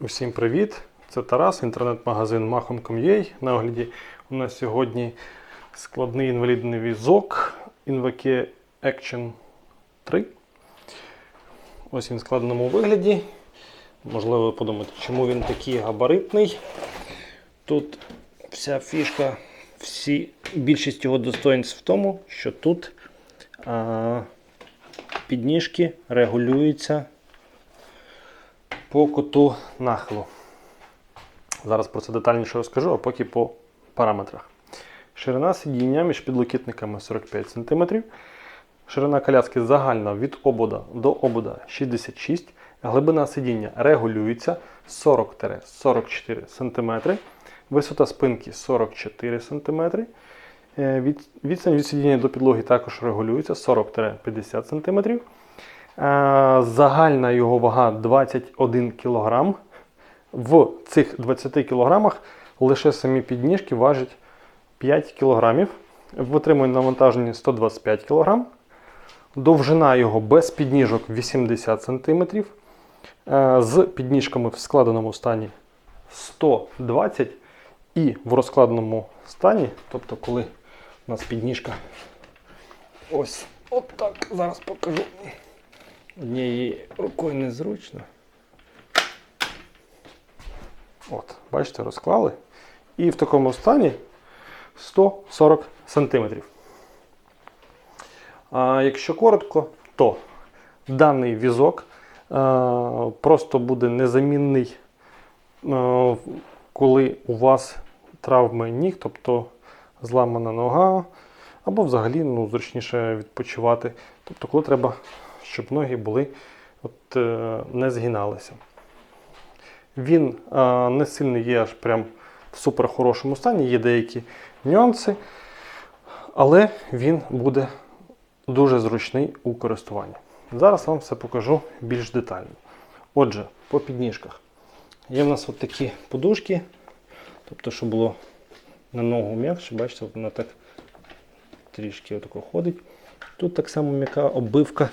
Усім привіт! Це Тарас, інтернет-магазин Mahom.com.ua. На огляді у нас сьогодні складний інвалідний візок Invoke Action 3. Ось він в складеному вигляді. Можливо, ви подумаєте, чому він такий габаритний. Тут вся фішка, всі, більшість його достоїнств в тому, що тут а, підніжки регулюються по куту нахилу. Зараз про це детальніше розкажу, а поки по параметрах. Ширина сидіння між підлокітниками 45 см. Ширина коляски загальна від обода до обода 66 Глибина сидіння регулюється 40-44 см. Висота спинки 44 см. Е, Відстань від сидіння до підлоги також регулюється 40-50 см. Е, Загальна його вага 21 кг. В цих 20 кг лише самі підніжки важать 5 кг. Витримує навантаження 125 кг. Довжина його без підніжок 80 см. Е, З підніжками в складеному стані 120 і в розкладеному стані, тобто коли у нас підніжка ось отак, зараз покажу. Однією рукою незручно. От, бачите, розклали. І в такому стані 140 см. А якщо коротко, то даний візок е, просто буде незамінний, е, коли у вас травми ніг, тобто зламана нога, або взагалі ну, зручніше відпочивати. Тобто, коли треба, щоб ноги були, от, е, не згиналися. Він е, не сильно є аж прям в супер хорошому стані, є деякі нюанси, але він буде дуже зручний у користуванні. Зараз вам все покажу більш детально. Отже, по підніжках. Є в нас от такі подушки, тобто, щоб було на ногу м'якше, бачите, вона так трішки отако ходить. Тут так само м'яка оббивка.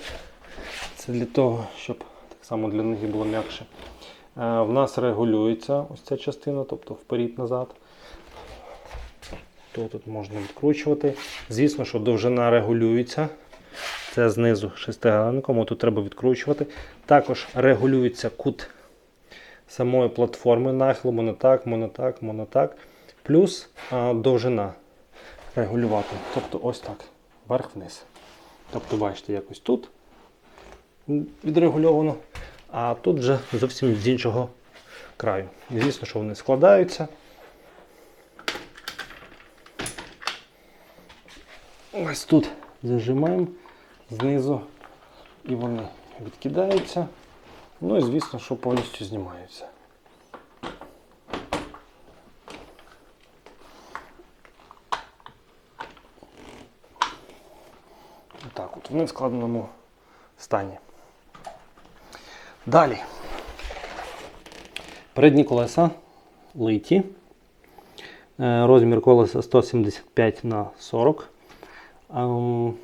Це для того, щоб так само для ноги було м'якше. Е, В нас регулюється ось ця частина, тобто вперед-назад. То тут можна відкручувати. Звісно, що довжина регулюється. Це знизу шестигранником, тут треба відкручувати. Також регулюється кут самої платформи нахилу, монотак, монотак, монотак. Плюс а, довжина регулювати. Тобто ось так, вверх-вниз. Тобто, бачите, якось тут відрегульовано, а тут вже зовсім з іншого краю. І звісно, що вони складаються. Ось тут зажимаємо знизу і вони відкидаються. Ну і звісно, що повністю знімаються. Отак от, вони в складеному стані. Далі. Передні колеса литі. Е, Розмір колеса 175 на 40. Ем,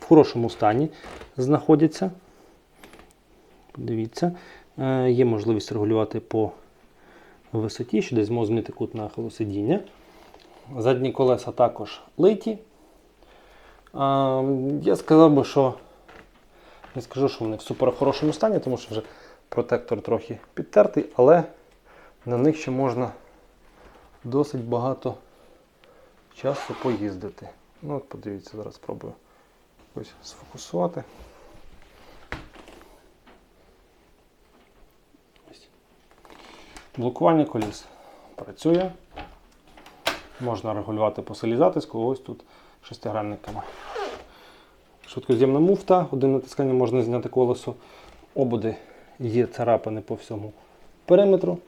В хорошому стані знаходяться. Дивіться, Е, є можливість регулювати по висоті, що десь можна змінити кут нахилу сидіння. Задні колеса також литі. Я сказав би, що не скажу, що вони в супер хорошому стані, тому що вже протектор трохи підтертий, але на них ще можна досить багато часу поїздити. Ну от подивіться, зараз спробую ось сфокусувати. Блокування коліс працює. Можна регулювати по силі затиску, ось тут шестигранниками. Швидкоз'ємна муфта, один натискання можна зняти колесо. Ободи є царапини по всьому периметру.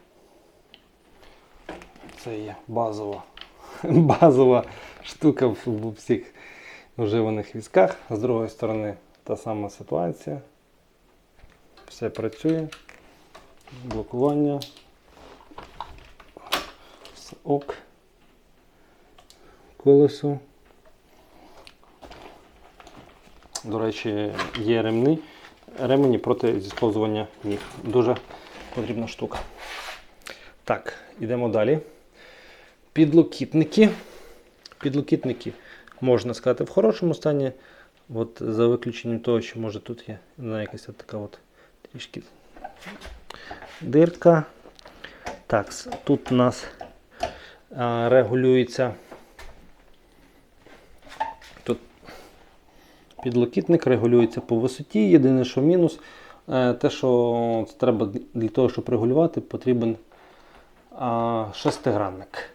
Це є базова, базова штука в, всіх вживаних візках. З другої сторони та сама ситуація. Все працює. Блокування. Все ок. Колесо. До речі, є ремні, ремені проти зісковзування ніг. Дуже потрібна штука. Так, йдемо далі. Підлокітники. Підлокітники, можна сказати, в хорошому стані. От за виключенням того, що може тут є вона якась така от трішки дирка. Так, тут у нас регулюється. Підлокітник регулюється по висоті. Єдине, що мінус, е, те, що треба для того, щоб регулювати, потрібен шестигранник.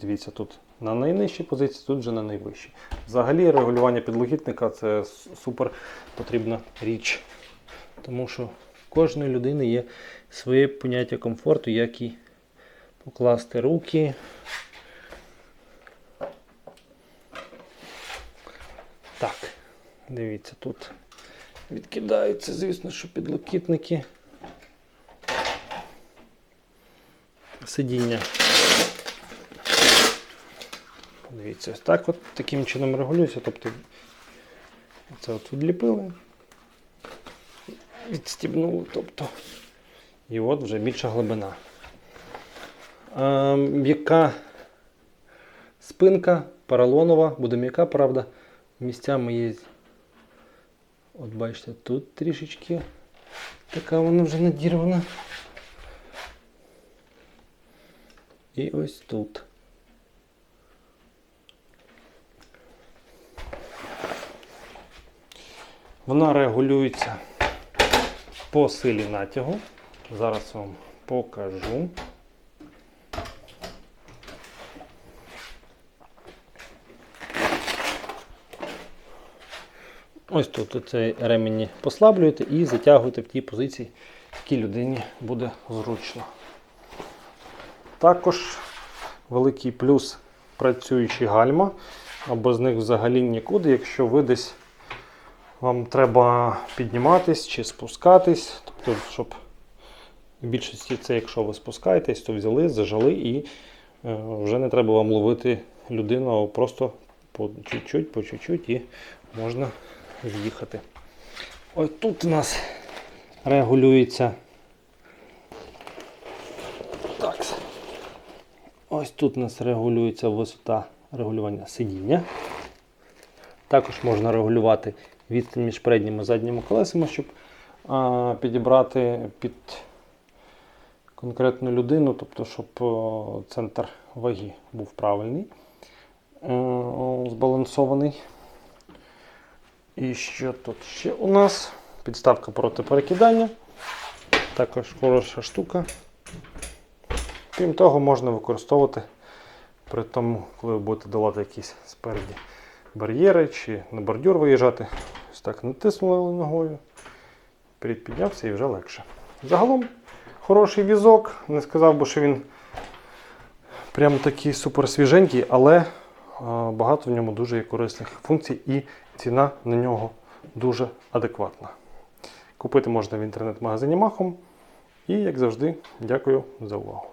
Дивіться, тут на найнижчій позиції, тут вже на найвищій. Взагалі регулювання підлокітника це супер потрібна річ. Тому що в кожної людини є своє поняття комфорту, як і покласти руки. Так, дивіться, тут відкидаються, звісно, що підлокітники. Сидіння. Дивіться, ось так от таким чином регулюється. Тобто це от відліпили, відстібнули, тобто, і от вже більша глибина. А, м'яка спинка, поролонова, буде м'яка, правда. Місцями є. От бачите, тут трішечки така вона вже надірвана. І ось тут. Вона регулюється по силі натягу. Зараз вам покажу. Ось тут цей ремені послаблюєте і затягуєте в тій позиції, якій людині буде зручно. Також великий плюс працюючі гальма, або з них взагалі нікуди, якщо ви десь вам треба підніматись чи спускатись, тобто, щоб в більшості це, якщо ви спускаєтесь, то взяли, зажали і е, вже не треба вам ловити людину, а просто по чуть-чуть, по чуть-чуть і можна з'їхати. Ось тут у нас регулюється. Так. Ось тут у нас регулюється висота регулювання сидіння. Також можна регулювати відстань між передніми і задніми колесами, щоб а, підібрати під конкретну людину, тобто, щоб о, центр ваги був правильний, е, о, збалансований. І що тут ще у нас? Підставка проти перекидання. Також хороша штука. Крім того, можна використовувати при тому, коли ви будете долати якісь спереді бар'єри чи на бордюр виїжджати. Ось так натиснули ногою, піднявся і вже легше. Загалом хороший візок. Не сказав би, що він прям такий супер свіженький, але багато в ньому дуже є корисних функцій і ціна на нього дуже адекватна. Купити можна в інтернет-магазині Махом. І, як завжди, дякую за увагу.